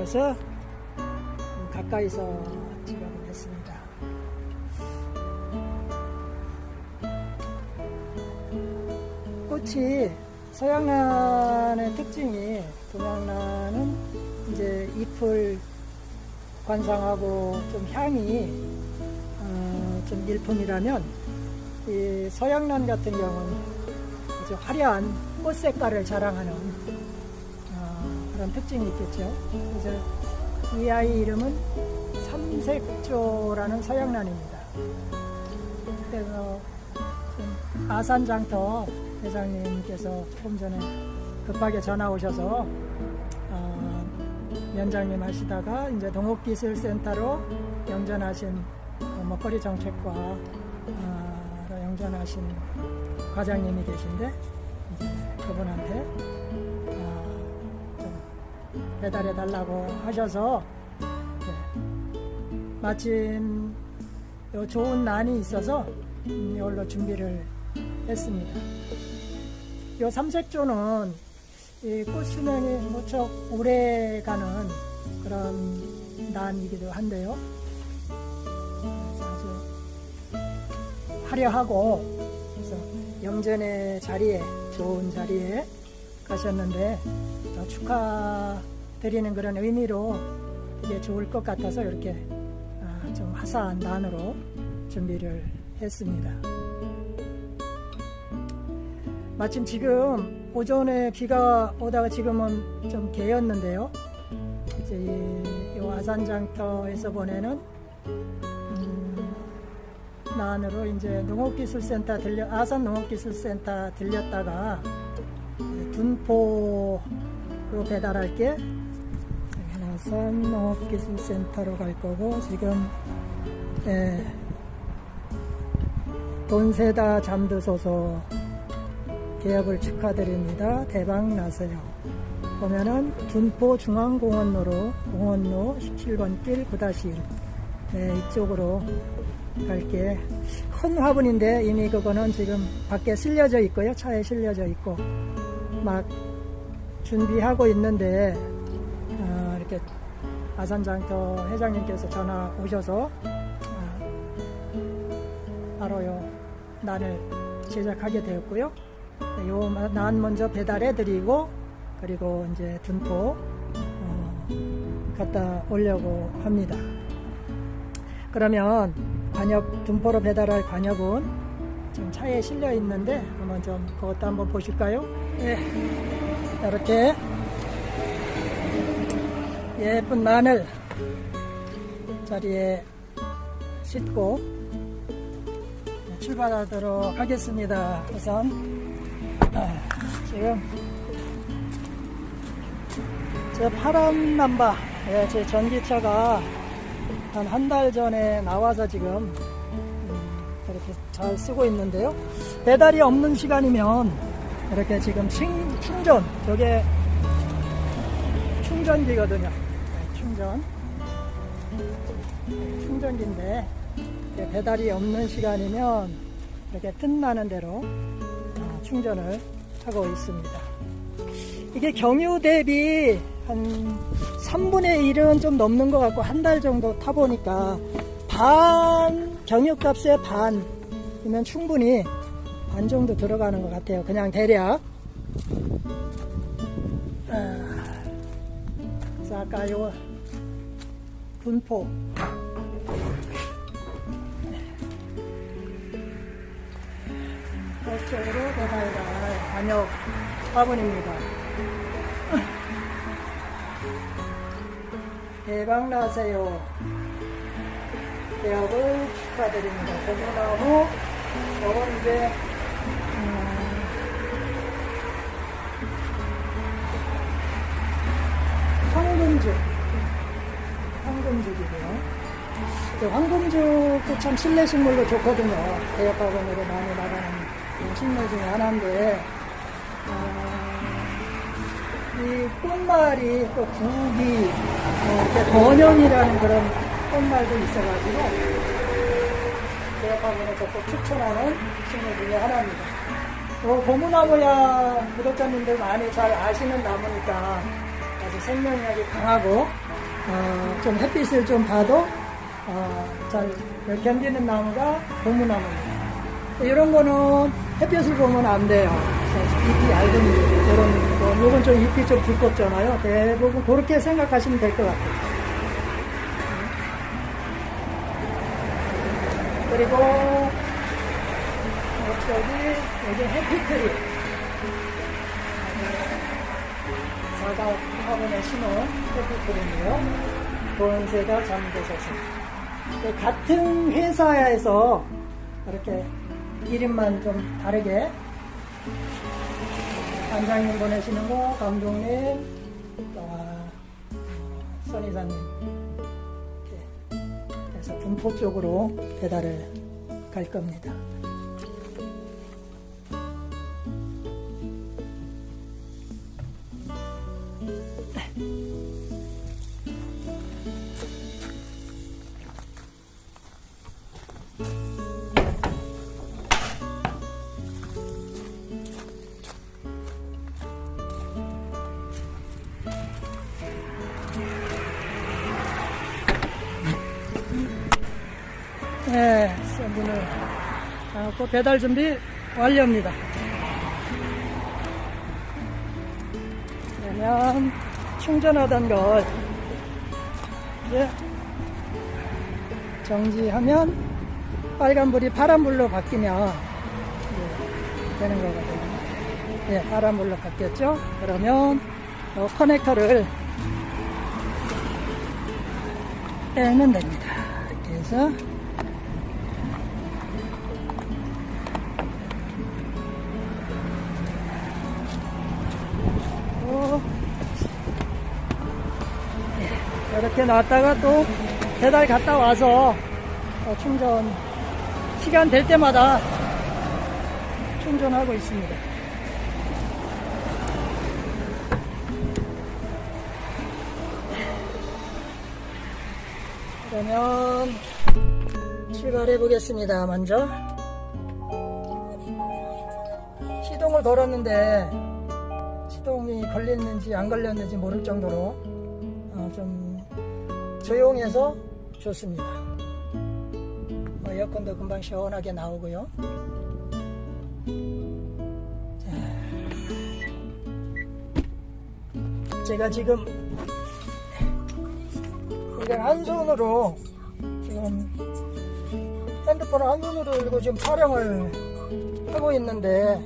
그래서 가까이서 찍어보겠습니다. 꽃이 서양란의 특징이 동양란은 이제 잎을 관상하고 좀 향이 어, 좀 일품이라면 이 서양란 같은 경우는 아주 화려한 꽃 색깔을 자랑하는 어, 그런 특징이 있겠죠. 그래서 이 아이 이름은 삼색조라는 서양란입니다. 그래서 좀 아산장터 회장님께서 조금 전에 급하게 전화 오셔서 어, 면장님 하시다가 이제 농업기술센터로 영전하신 어, 먹거리 정책과 어, 로 영전하신 과장님이 계신데 그분한테 배달해 달라고 하셔서 이제 마침 요 좋은 난이 있어서 음, 이걸로 준비를 했습니다. 요 삼색조는 이 꽃 수명이 무척 오래 가는 그런 난이기도 한데요. 아주 화려하고 그래서 영전의 자리에 좋은 자리에 가셨는데 어, 축하 드리는 그런 의미로 이게 좋을 것 같아서 이렇게 아, 좀 화사한 난으로 준비를 했습니다. 마침 지금 오전에 비가 오다가 지금은 좀 개였는데요. 이제 이, 이 아산장터에서 보내는 음, 난으로 이제 농업기술센터 들려 아산 농업기술센터 들렸다가 둔포로 배달할 게. 아산 농업기술센터로 갈 거고 지금 예, 돈 세다 잠드소서 개업을 축하드립니다. 대박 나세요. 보면은 둔포 중앙공원로로 공원로 17번 길 9-1 네, 이쪽으로 갈게 큰 화분인데 이미 그거는 지금 밖에 실려져 있고요. 차에 실려져 있고 막 준비하고 있는데 어, 이렇게 아산장터 회장님께서 전화 오셔서 어, 바로 요 난을 제작하게 되었고요. 네, 요난 먼저 배달해 드리고 그리고 이제 둔포 어, 갖다 오려고 합니다. 그러면 관역 둔포로 배달할 관역은 지금 차에 실려 있는데 한번 좀 그것도 한번 보실까요? 네. 이렇게 예쁜 마늘 자리에 싣고 출발하도록 하겠습니다. 우선 아, 지금 제 파란 남바 예, 제 전기차가 한 한 달 전에 나와서 지금 음, 이렇게 잘 쓰고 있는데요. 배달이 없는 시간이면 이렇게 지금 충, 충전 저게 충전기거든요. 네, 충전 충전기인데 배달이 없는 시간이면 이렇게 틈나는 대로 어, 충전을 하고 있습니다. 이게 경유 대비 한 3분의 1은 좀 넘는 것 같고 한 달 정도 타보니까 반 경유값의 반이면 충분히 반 정도 들어가는 것 같아요. 그냥 대략. 아, 그래서 아까 요 분포 그쪽으로 배달갈 관역 화분입니다. 대박 나세요. 개업을 축하드립니다. 고무나무, 요건 이제, 음, 황금죽. 황금죽이고요. 그 황금죽도 참 실내 식물로 좋거든요. 대역학원으로 많이 나가는 식물 중에 하나인데, 어, 이 꽃말이 또 국이 어, 번영이라는 그런 꽃말도 있어가지고 대역학원에 적극 추천하는 식물 중에 하나입니다. 어, 고무나무야 구독자님들 많이 잘 아시는 나무니까 아주 생명력이 강하고 어, 좀 햇빛을 좀 봐도 어, 잘 견디는 나무가 고무나무입니다. 이런 거는 햇볕을 보면 안 돼요. 잎이 얇은 이런 거, 요건 좀 잎이 좀 두껍잖아요. 대부분 그렇게 생각하시면 될 것 같아요. 그리고 저기 여기 해피트리 사각 화분에 심은 해피트리인데요. 본새가 잠드셔서 네, 같은 회사에서 이렇게 이름만 좀 다르게 관장님 보내시는 거, 감독님, 또 어, 이렇게 그래서 분포 쪽으로 배달을 갈 겁니다. 네, 문을 닫고 배달 준비 완료입니다. 그러면 충전하던 걸 이제 정지하면 빨간불이 파란불로 바뀌면 되는 거거든요. 네, 파란불로 바뀌었죠? 그러면 이 커넥터를 빼면 됩니다. 이렇게 해서 이렇게 놨다가 또 배달 갔다 와서 어, 충전 시간 될 때마다 충전하고 있습니다. 그러면 출발해 보겠습니다. 먼저 시동을 걸었는데 시동이 걸렸는지 안 걸렸는지 모를 정도로 어, 좀 조용해서 좋습니다. 뭐 에어컨도 금방 시원하게 나오고요. 자, 제가 지금 이걸 한 손으로 지금 핸드폰을 한 손으로 들고 지금 촬영을 하고 있는데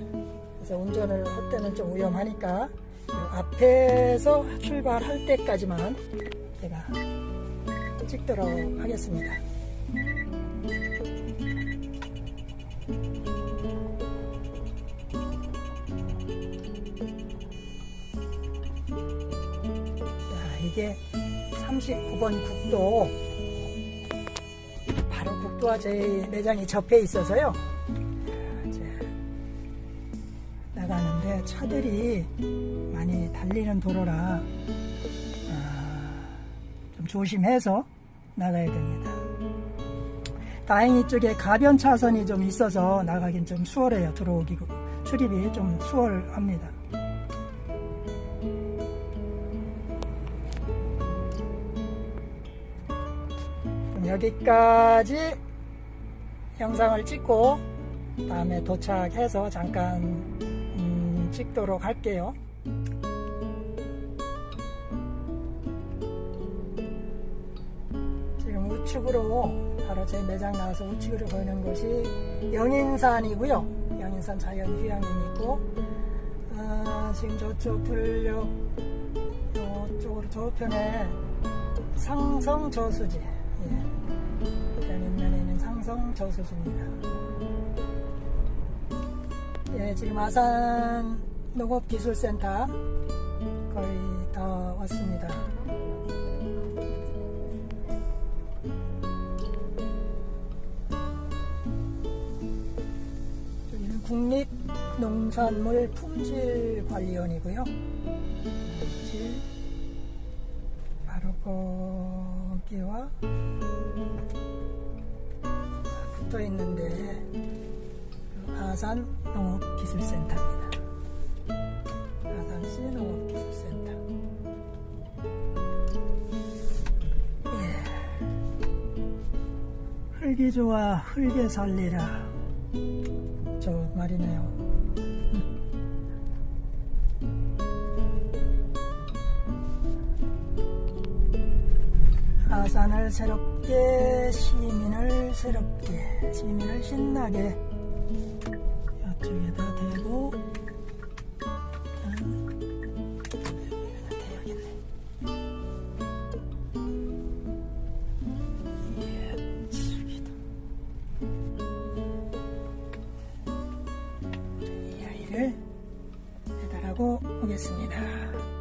그래서 운전을 할 때는 좀 위험하니까 앞에서 출발할 때까지만 제가 찍도록 하겠습니다. 자, 이게 39번 국도 바로 국도와 제 매장이 접해 있어서요. 차들이 많이 달리는 도로라 아, 좀 조심해서 나가야 됩니다. 다행히 이쪽에 가변 차선이 좀 있어서 나가긴 좀 수월해요. 들어오기 출입이 좀 수월합니다. 여기까지 영상을 찍고 다음에 도착해서 잠깐 음, 찍도록 할게요. 지금 우측으로 바로 제 매장 나와서 우측으로 보이는 곳이 영인산이고요. 영인산 자연휴양림이 있고 아, 지금 저쪽 들녘 이쪽으로 저편에 상성 저수지 예. 연인면에 있는 상성 저수지입니다. 예, 지금 아산 농업기술센터 거의 다 왔습니다. 여기는 국립농산물 품질관리원이고요. 품질 바로 거기와 붙어 있는데 아산 농업기술센터입니다. 아산시 농업기술센터. 예. 흙이 좋아 흙에 살리라. 저 말이네요. 아산을 새롭게 시민을 새롭게 시민을 신나게 이쪽에다 대고 예. 이 아이를 배달하고 오겠습니다.